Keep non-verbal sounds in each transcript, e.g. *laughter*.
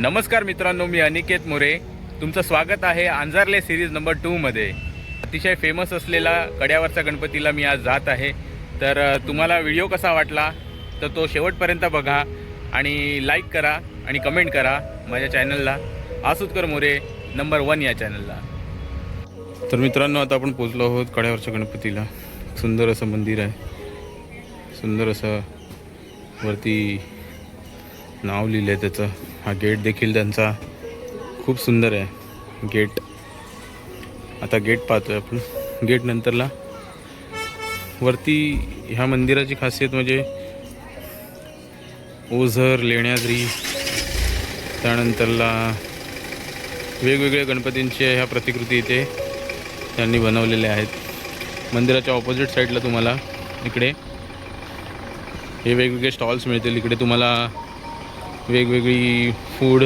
नमस्कार मित्रांनो मी अनिकेत मोरे. तुमचं स्वागत आहे आंजारले सिरीज नंबर टूमध्ये अतिशय फेमस असलेला कड्यावरचा गणपतीला मी आज जात आहे. तर तुम्हाला व्हिडिओ कसा वाटला? तर तो शेवटपर्यंत बघा आणि लाईक करा आणि कमेंट करा माझ्या चॅनलला आसुतकर मोरे नंबर वन या चॅनलला तर मित्रांनो आता आपण पोचलो आहोत कड्यावरच्या गणपतीला. सुंदर असं मंदिर आहे. सुंदर असं वरती नाव लिहिलं आहे त्याचं. हा गेट देखील त्यांचा खूप सुंदर आहे. गेट आता गेट पाहतोय आपण. गेट नंतरला वरती ह्या मंदिराची खासियत म्हणजे ओझर लेण्याद्री त्यानंतरला वेगवेगळ्या गणपतींच्या ह्या प्रतिकृती इथे त्यांनी बनवलेल्या आहेत. मंदिराच्या ऑपोजिट साईडला तुम्हाला इकडे हे वेगवेगळे स्टॉल्स मिळतील. इकडे तुम्हाला वेगवेगळी फूड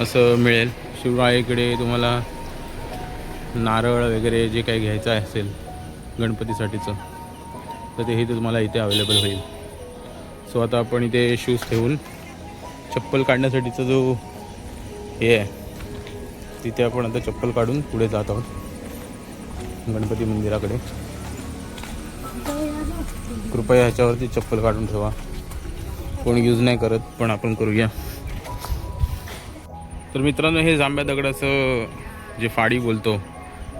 असं मिळेल. शिवराय इकडे तुम्हाला नारळ वगैरे जे काही घ्यायचं असेल गणपतीसाठीचं तर तेही तुम्हाला इथे अवेलेबल होईल. सो आता आपण इथे शूज ठेवून चप्पल काढण्यासाठीचा जो हे आहे तिथे आपण आता चप्पल काढून पुढे जात आहोत. गणपती मंदिराकडे. कृपया ह्याच्यावरती चप्पल काढून ठेवा. कोण यूज नाही करत पण आपण करूया. तर मित्रांनो हे जांभ्या दगडाचं जे फाडी बोलतो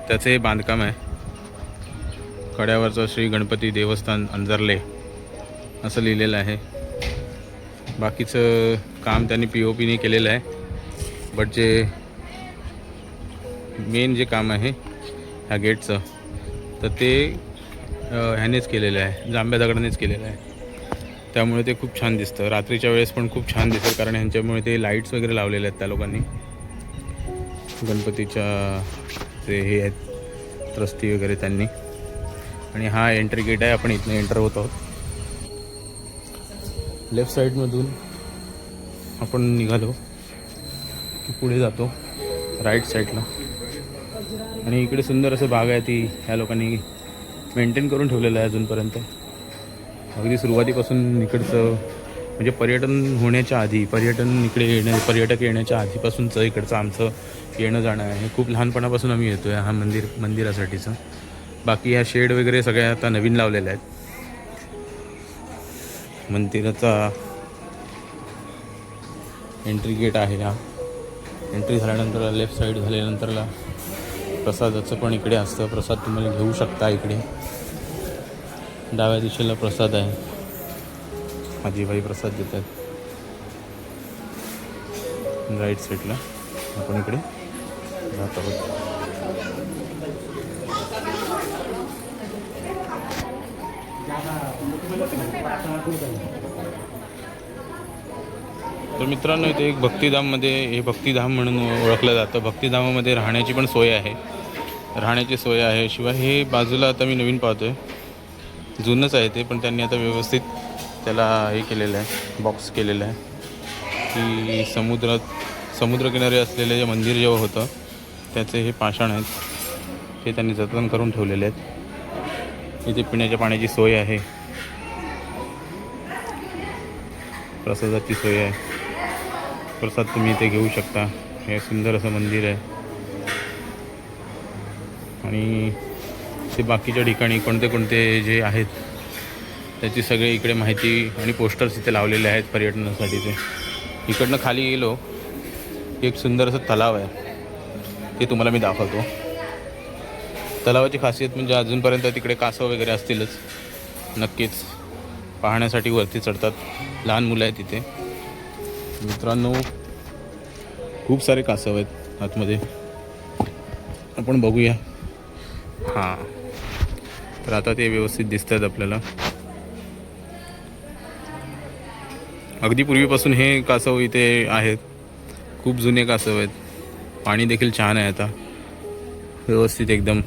त्याचं हे बांधकाम आहे. कड्यावरचं श्री गणपती देवस्थान अंजरले असं लिहिलेलं आहे. बाकीचं काम त्यांनी पी ओ पीने केलेलं आहे. बट जे मेन जे काम आहे ह्या गेटचं तर ते ह्यानेच केलेलं आहे. जांभ्या दगडानेच केलेलं आहे. त्यामुळे ते खूप छान दिसतं. रात्रीच्या वेळेस पण खूप छान दिसतं कारण ह्यांच्यामुळे ते लाईट्स वगैरे लावलेले आहेत त्या लोकांनी. गणपतीच्या जे हे आहेत रस्ती वगैरे त्यांनी. आणि हा एंट्री गेट आहे आपण इथनं एंटर होत आहोत. लेफ्ट साईडमधून आपण निघालो की पुढे जातो राईट साईडला आणि इकडे सुंदर असं बाग आहे ती ह्या लोकांनी मेंटेन करून ठेवलेलं आहे अजूनपर्यंत. अगदी सुरुवातीपासून इकडचं म्हणजे पर्यटन होण्याच्या आधी पर्यटन इकडे येणं पर्यटक येण्याच्या आधीपासूनचं इकडचं आमचं येणं जाणं आहे. खूप लहानपणापासून आम्ही येतो आहे हा मंदिर मंदिरासाठीचं. बाकी ह्या शेड वगैरे सगळ्या आता नवीन लावलेल्या आहेत. मंदिराचा एंट्री गेट आहे हा. एंट्री झाल्यानंतर लेफ्ट साईड झाल्यानंतरला प्रसादाचं पण इकडे असतं. प्रसाद तुम्हाला घेऊ शकता इकडे. डाव्या दिशेला प्रसाद आहे. आजीबाई प्रसाद देतात राईट साईडला आपण इकडे जात आहोत. तर मित्रांनो इथे एक भक्तिधाममध्ये हे भक्तिधाम म्हणून ओळखलं जातं. भक्तिधामामध्ये राहण्याची पण सोय आहे. राहण्याची सोय आहे. शिवाय हे बाजूला आता मी नवीन पाहतोय. जुनंच आहे ते पण त्यांनी आता व्यवस्थित त्याला हे केलेलं आहे बॉक्स केलेलं आहे. की समुद्रात समुद्रकिनारी असलेलं जे मंदिर जेव्हा होतं त्याचे हे पाषाण आहेत. हे त्यांनी जतन करून ठेवलेले आहेत. इथे पिण्याच्या पाण्याची सोय आहे. प्रसादाची सोय आहे. प्रसाद तुम्ही इथे घेऊ शकता. हे सुंदर असं मंदिर आहे. आणि ते बाकीच्या ठिकाणी कोणते कोणते जे आहेत त्याची सगळी इकडे माहिती आणि पोस्टर्स इथे लावलेले आहेत पर्यटनासाठीचे इकडनं खाली गेलो एक सुंदर असं तलाव आहे. ते तुम्हाला मी दाखवतो. तलावाची खासियत म्हणजे अजूनपर्यंत तिकडे कासव वगैरे असतीलच. नक्कीच पाहण्यासाठी वरती चढतात. लहान मुलं आहेत तिथे. मित्रांनो खूप सारे कासव आहेत आतमध्ये. आपण बघूया. हां. तर आता ते व्यवस्थित दिसत आहेत आपल्याला. अगदी पूर्वीपासून हे कासव इथे आहेत. खूप जुने कासव आहेत. पाणी देखील छान आहे आता. व्यवस्थित एकदम.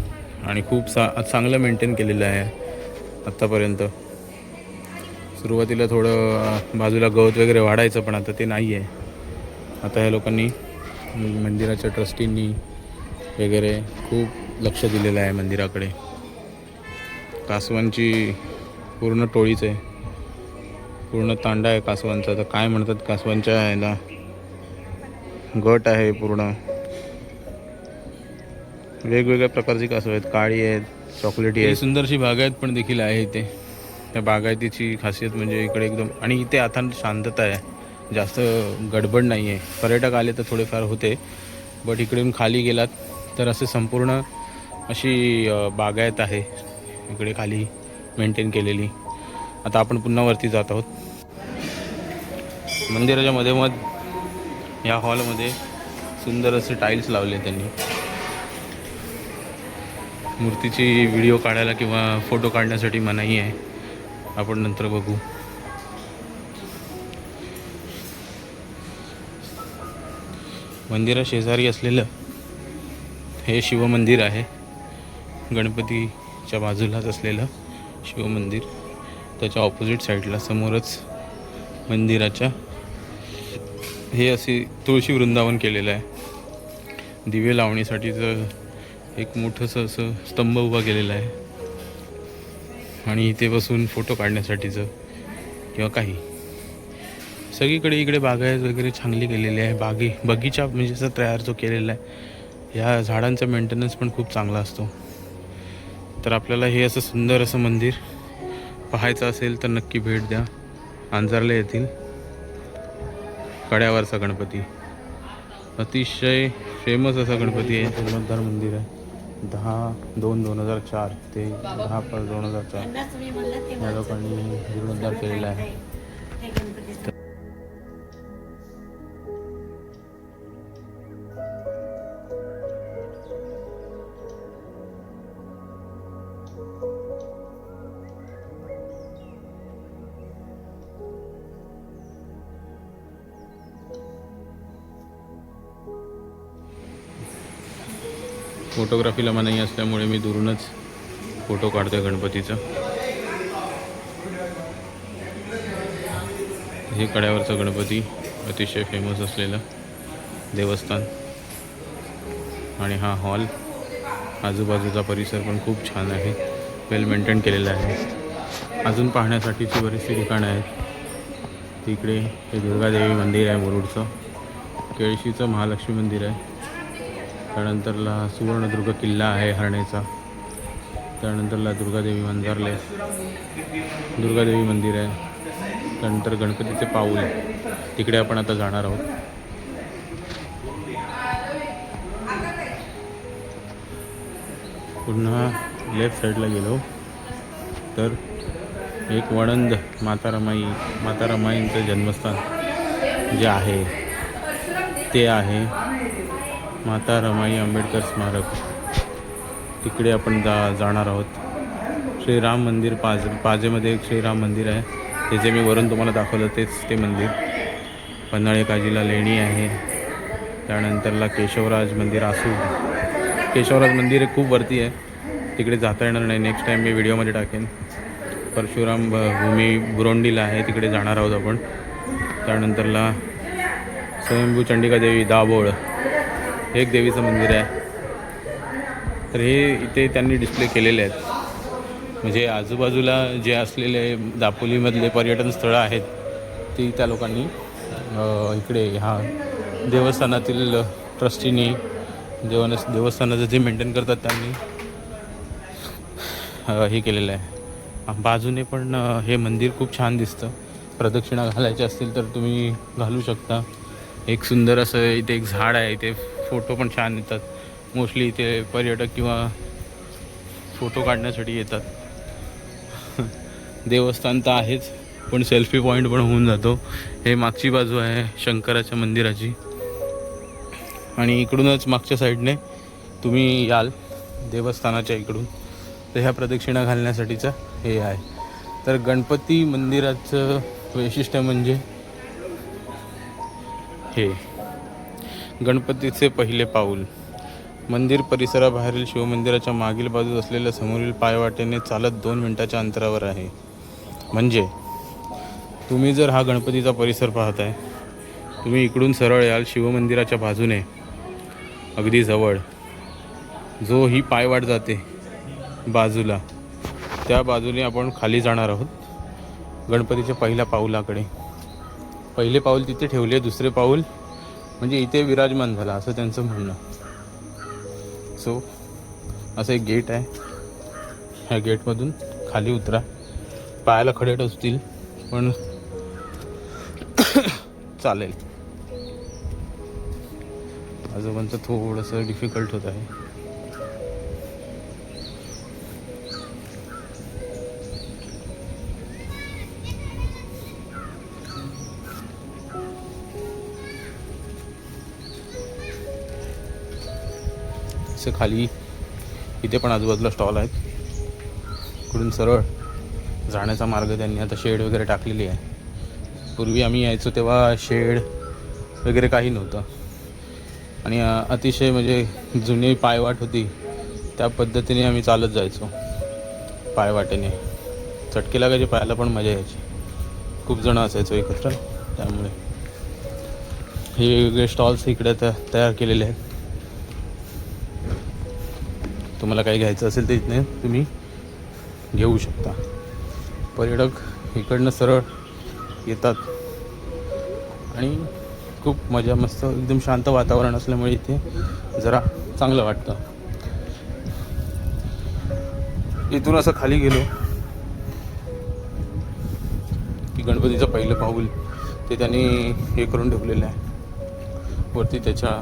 आणि खूप सा चांगलं मेंटेन केलेलं आहे आत्तापर्यंत. सुरुवातीला थोडं बाजूला गवत वगैरे वाढायचं पण आता ते नाही आहे आता ह्या लोकांनी मंदिराच्या ट्रस्टींनी वगैरे खूप लक्ष दिलेलं आहे मंदिराकडे. कासवांची पूर्ण टोळीच आहे. पूर्ण तांडा आहे कासवांचा. तर काय म्हणतात कासवांच्या याला? गट आहे पूर्ण. वेगवेगळ्या प्रकारची कासव आहेत. काळी आहेत चॉकलेटी आहे सुंदरशी बागायत पण देखील आहे इथे. त्या बागायतीची खासियत म्हणजे इकडे एकदम आणि इथे आता शांतता आहे. जास्त गडबड नाही आहे पर्यटक आले तर थोडेफार होते. बट इकडून खाली गेलात तर असे संपूर्ण अशी बागायत आहे. इकडे खाली मेंटेन केलेली. आता आपण पुन्हा वरती जात आहोत. मंदिराच्या मधोमध या हॉलमध्ये सुंदर असे टाईल्स लावले त्यांनी. मूर्तीची व्हिडिओ काढायला किंवा फोटो काढण्यासाठी मनाई आहे. आपण नंतर बघू. मंदिरा शेजारी असलेलं हे शिवमंदिर आहे. गणपती च्या बाजूलाच असलेलं शिवमंदिर. त्याच्या ऑपोजिट साईडला समोरच मंदिराच्या हे असे तुळशी वृंदावन केलेलं आहे. दिवे लावणीसाठीचं एक मोठंसं असं स्तंभ उभा केलेला आहे. आणि इथे बसून फोटो काढण्यासाठीचं किंवा काही. सगळीकडे इकडे बागायत वगैरे चांगली केलेली आहे. बागी बगीचा म्हणजे असं तयार जो केलेला आहे ह्या झाडांचा मेंटेनन्स पण खूप चांगला असतो. तर आपल्याला हे असं सुंदर असं मंदिर पाहायचं असेल तर नक्की भेट द्या. अंजारला येथील कड्यावरचा गणपती. अतिशय फेमस असा गणपती आहे. जन्मोद्धार मंदिर आहे. दहा दोन दोन हजार चार ते दहा पाच दोन हजार चार. या लोकांनी जीर्णोद्धार केलेला आहे. फोटोग्राफीला मनाई असल्यामुळे मी दुरूनच फोटो काढतोय गणपतीचा. हे कड्यावरचा गणपती अतिशय फेमस असलेलं देवस्थान. आणि हा हॉल आजूबाजूचा परिसर पण खूप छान आहे. वेल मेंटेन केलेला आहे. अजून पाहण्यासाठीची बरीचशी ठिकाणं आहेत. तिकडे हे दुर्गादेवी मंदिर आहे मुरुडचं. केळशीचं महालक्ष्मी मंदिर आहे. त्यानंतरला सुवर्णदुर्ग किल्ला आहे हरणेचा. त्यानंतरला दुर्गादेवी मंजारले दुर्गादेवी मंदिर आहे. त्यानंतर गणपतीचे पाऊल. तिकडे आपण आता जाणार आहोत. पुन्हा लेफ्ट साईडला गेलो. तर एक वणंद माता रमाई माता रमाईंचं जन्मस्थान जे आहे ते आहे माता रमाई आंबेडकर स्मारक. तिकडे आपण जा जाणार आहोत. श्रीराम मंदिर पाज पाजेमध्ये एक श्रीराम मंदिर आहे. ते जे मी वरून तुम्हाला दाखवलं तेच ते मंदिर. पन्हाळे काजीला लेणी आहे. त्यानंतरला केशवराज मंदिर असू. केशवराज मंदिर खूप वरती आहे. तिकडे जाता येणार नाही. नेक्स्ट टाईम मी व्हिडिओमध्ये टाकेन. परशुराम ब- भूमी बुरोंडीला आहे. तिकडे जाणार आहोत आपण. त्यानंतरला स्वयंभू चंडिका देवी दाभोळ. हे एक देवीचं मंदिर आहे. तर हे इथे त्यांनी डिस्प्ले केलेले आहेत. म्हणजे आजूबाजूला जे असलेले दापोलीमधले पर्यटन स्थळं आहेत ती त्या लोकांनी इकडे ह्या देवस्थानातील ट्रस्टीनी देवान देवस्थानाचं जे मेंटेन करतात त्यांनी हे केलेलं आहे. बाजूने पण हे मंदिर खूप छान दिसतं. प्रदक्षिणा घालायच्या असतील तर तुम्ही घालू शकता. एक सुंदर असं इथे एक झाड आहे इथे फोटो पण छान येतात. मोस्टली इथे पर्यटक किंवा फोटो काढण्यासाठी येतात. *laughs* देवस्थान तर आहेच पण सेल्फी पॉईंट पण होऊन जातो. हे मागची बाजू आहे शंकराच्या मंदिराची. आणि इकडूनच मागच्या साईडने तुम्ही याल देवस्थानाच्या इकडून. तर ह्या प्रदक्षिणा घालण्यासाठीचं हे आहे. तर गणपती मंदिराचं वैशिष्ट्य म्हणजे हे. गणपतीचे पहिले पाऊल. मंदिर परिसराबाहेरील शिवमंदिराच्या मागील बाजूस असलेल्या समोरील पायवाटेने चालत दोन मिनिटाच्या अंतरावर आहे. म्हणजे तुम्ही जर हा गणपतीचा परिसर पाहताय तुम्ही इकडून सरळ याल शिवमंदिराच्या बाजूने अगदी जवळ. जो ही पायवाट जाते बाजूला त्या बाजूने आपण खाली जाणार आहोत गणपतीच्या पहिल्या पाऊलाकडे. पहिले पाऊल तिथे ठेवले दुसरे पाऊल म्हणजे इथे विराजमान झाला असं त्यांचं म्हणणं. सो असं एक गेट आहे. ह्या गेटमधून खाली उतरा. पायाला खडे असतील पण चालेल. आजोबांचं थोडंसं डिफिकल्ट होत आहे. असं खाली इथे पण आजूबाजूला स्टॉल आहेत. इकडून सरळ जाण्याचा मार्ग त्यांनी आता शेड वगैरे टाकलेली आहे. पूर्वी आम्ही यायचो तेव्हा शेड वगैरे काही नव्हतं. आणि अतिशय म्हणजे जुनी पायवाट होती. त्या पद्धतीने आम्ही चालत जायचो. पायवाटेने. चटके लागायचे पायाला पण मजा यायची. खूप जण असायचो एकत्र त्यामुळे. हे वेगवेगळे स्टॉल्स इकडे तयार केलेले आहेत. तुम्हाला काही घ्यायचं असेल तर इथने तुम्ही घेऊ शकता. पर्यटक इकडनं सरळ येतात. आणि खूप मजा मस्त एकदम शांत वातावरण असल्यामुळे इथे जरा चांगलं वाटतं. इथून असं खाली गेलो की गणपतीचं पहिलं पाऊल ते त्यांनी हे करून ठेवलेलं आहे. वरती त्याच्या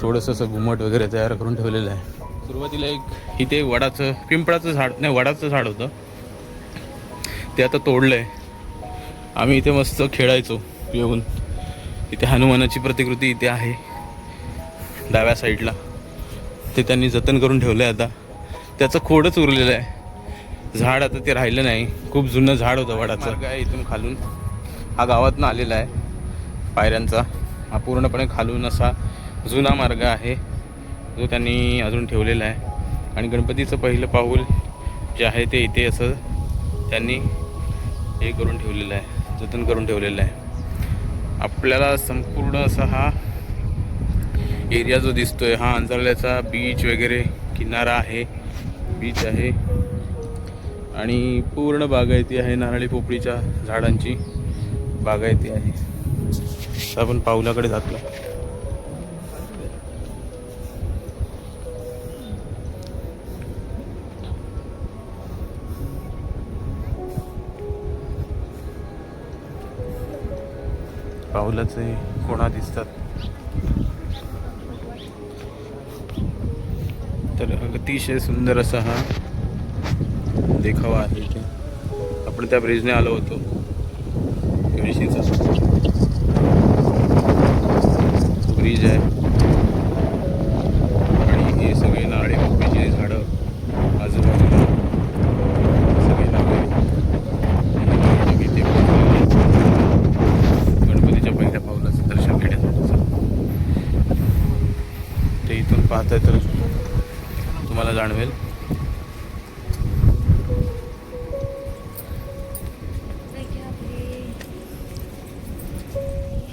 थोडंसं असं घुमट वगैरे तयार करून ठेवलेलं आहे. सुरुवातीला एक इथे वडाचं पिंपळाचं झाड नाही वडाचं झाड होतं. ते आता तोडलं आहे आम्ही इथे मस्त खेळायचो येऊन. इथे हनुमानाची प्रतिकृती इथे आहे. डाव्या साईडला. ते त्यांनी जतन करून ठेवलं आहे आता. त्याचं खोडच उरलेलं आहे. झाड आता ते राहिलं नाही. खूप जुनं झाड होतं वडाचं. काय इथून खालून. हा गावातनं आलेला आहे. पायऱ्यांचा. हा पूर्णपणे खालून असा जुना मार्ग आहे. जो त्यांनी अजून ठेवलेला आहे. आणि गणपतीचं पहिलं पाऊल जे आहे ते इथे असं त्यांनी हे करून ठेवलेलं आहे जतन करून ठेवलेलं आहे. आपल्याला संपूर्ण असा हा एरिया जो दिसतोय हा अंतरल्याचा बीच वगैरे किनारा आहे. बीच आहे. आणि पूर्ण बागायती आहे नारळी पोपळीच्या झाडांची बागायती आहे. तर आपण पाऊलाकडे जातो पाऊलाचे कोणा दिसतात. तर अतिशय सुंदर असा हा देखावा आहे इथे. आपण त्या ब्रिजने आलो होतो. ब्रिज आहे.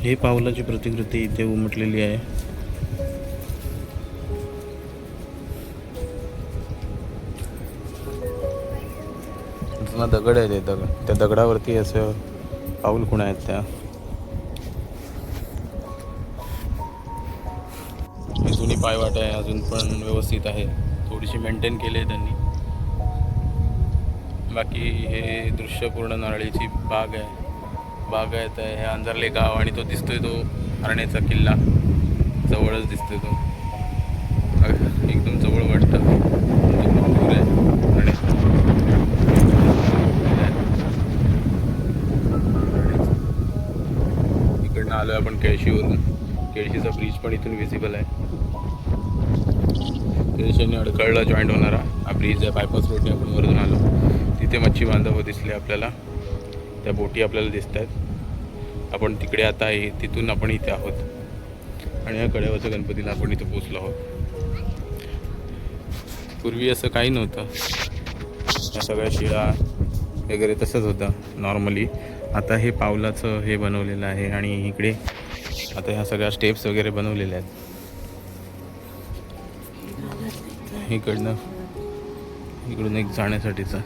हे पावलाची प्रतिकृती इथे उमटलेली आहे. जुना दगड आहे ते दगड त्या दगडावरती असं पाऊल खुणा आहेत त्या. जुनी पायवाट आहे अजून पण व्यवस्थित आहे. थोडीशी मेंटेन केली आहे त्यांनी. बाकी हे दृश्य पूर्ण नारळीची बाग आहे. बागायत आहे हे अंधारले गाव आणि तो दिसतोय तो हरण्याचा किल्ला. जवळच दिसतोय तो. एकदम जवळ वाटतं. तो दूर आहे. इकडनं आलो आपण केळशीवरून. केळशीचा ब्रिज पण इथून विजिबल आहे. केळशीने अडकळला जॉईंट होणारा. हा ब्रिज आहे. बायपास रोडने आपण वरून आलो. तिथे मच्छी बांधव दिसले आपल्याला. त्या बोटी आपल्याला दिसत आहेत. आपण तिकडे आता आहे तिथून आपण इथे आहोत. आणि या कड्यावरच्या गणपतीला आपण इथे पोचलो आहोत. पूर्वी असं काही नव्हतं. या सगळ्या शिळा वगैरे तसंच होतं नॉर्मली आता हे पावलाचं हे बनवलेलं आहे आणि इकडे आता ह्या सगळ्या स्टेप्स वगैरे बनवलेल्या आहेत. इकडनं इकडून एक जाण्यासाठीचं.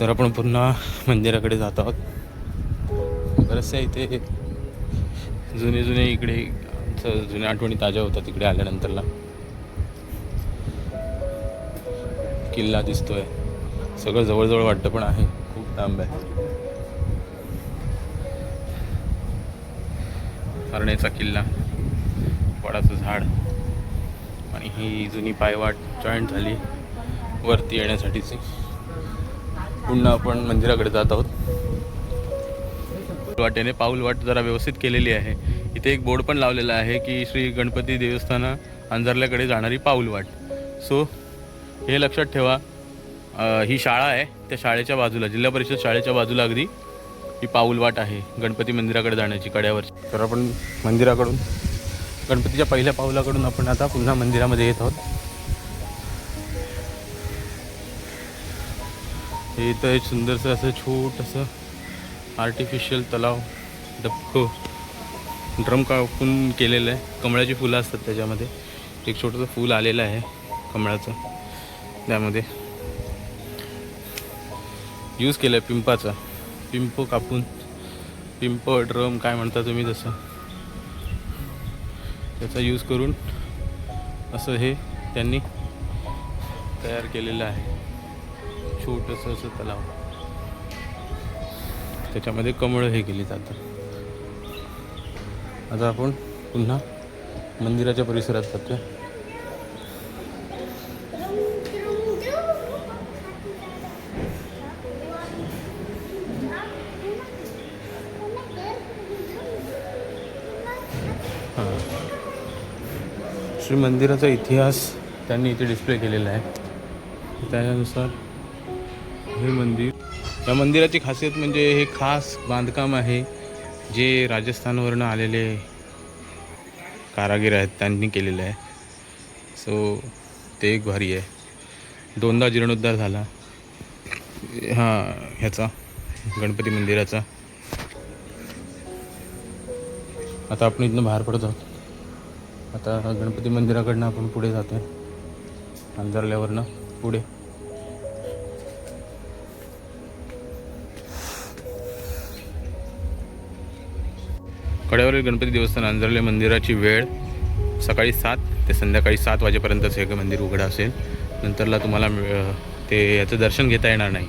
तर आपण पुन्हा मंदिराकडे जात आहोत. बरेचसे इथे जुने जुने इकडे जुन्या आठवणी ताज्या होतात इकडे आल्यानंतरला. किल्ला दिसतोय. सगळं जवळजवळ वाटतं पण आहे. खूप लांब आहे. हरण्याचा किल्ला वडाचं झाड आणि ही जुनी पायवाट जॉईंट झाली वरती येण्यासाठीची. पुन्हा आपण मंदिराकडे जात आहोत. वाटेने पाऊल वाट जरा व्यवस्थित केलेली आहे. इथे एक बोर्ड पण लावलेला आहे की श्री गणपती देवस्थान अंधारल्याकडे जाणारी पाऊल वाट. सो हे लक्षात ठेवा. ही शाळा आहे. त्या शाळेच्या बाजूला जिल्हा परिषद शाळेच्या बाजूला अगदी ही पाऊल वाट आहे गणपती मंदिराकडे जाण्याची कड्यावरची. तर आपण मंदिराकडून गणपतीच्या पहिल्या पाऊलाकडून आपण आता पुन्हा मंदिरामध्ये येत आहोत. हे इथं एक सुंदरसं असं छोटंसं आर्टिफिशियल तलाव डबकं ड्रम कापून केलेलं आहे. कमळाची फुलं असतात त्याच्यामध्ये. एक छोटंसं फूल आलेलं आहे कमळाचं. त्यामध्ये. यूज केलं आहे पिंपाचा. पिंप कापून पिंप ड्रम काय म्हणता तुम्ही तसं. त्याचा यूज करून असं हे त्यांनी तयार केलेलं आहे. छोटंसं असं तलाव. त्याच्यामध्ये कमळं हे केली जातात आता आपण पुन्हा मंदिराच्या परिसरात जातोय. हां. श्री मंदिराचा इतिहास त्यांनी इथे डिस्प्ले केलेला आहे. त्यानुसार हे मंदिर. या मंदिराची खासियत म्हणजे हे खास बांधकाम आहे जे राजस्थानवरनं आलेले कारागीर आहेत त्यांनी केलेलं आहे. सो ते एक भारी आहे. दोनदा जीर्णोद्धार झाला. हां ह्याचा गणपती मंदिराचा. आता आपण इथनं बाहेर पडत आहोत. आता गणपती मंदिराकडनं आपण पुढे जातोय. अंधारल्यावरनं पुढे. कड्यावरील गणपती देवस्थान अंजरले मंदिराची वेळ सकाळी सात ते संध्याकाळी सात वाजेपर्यंतच हे मंदिर उघडं असेल. नंतरला तुम्हाला ते याचं दर्शन घेता येणार नाही.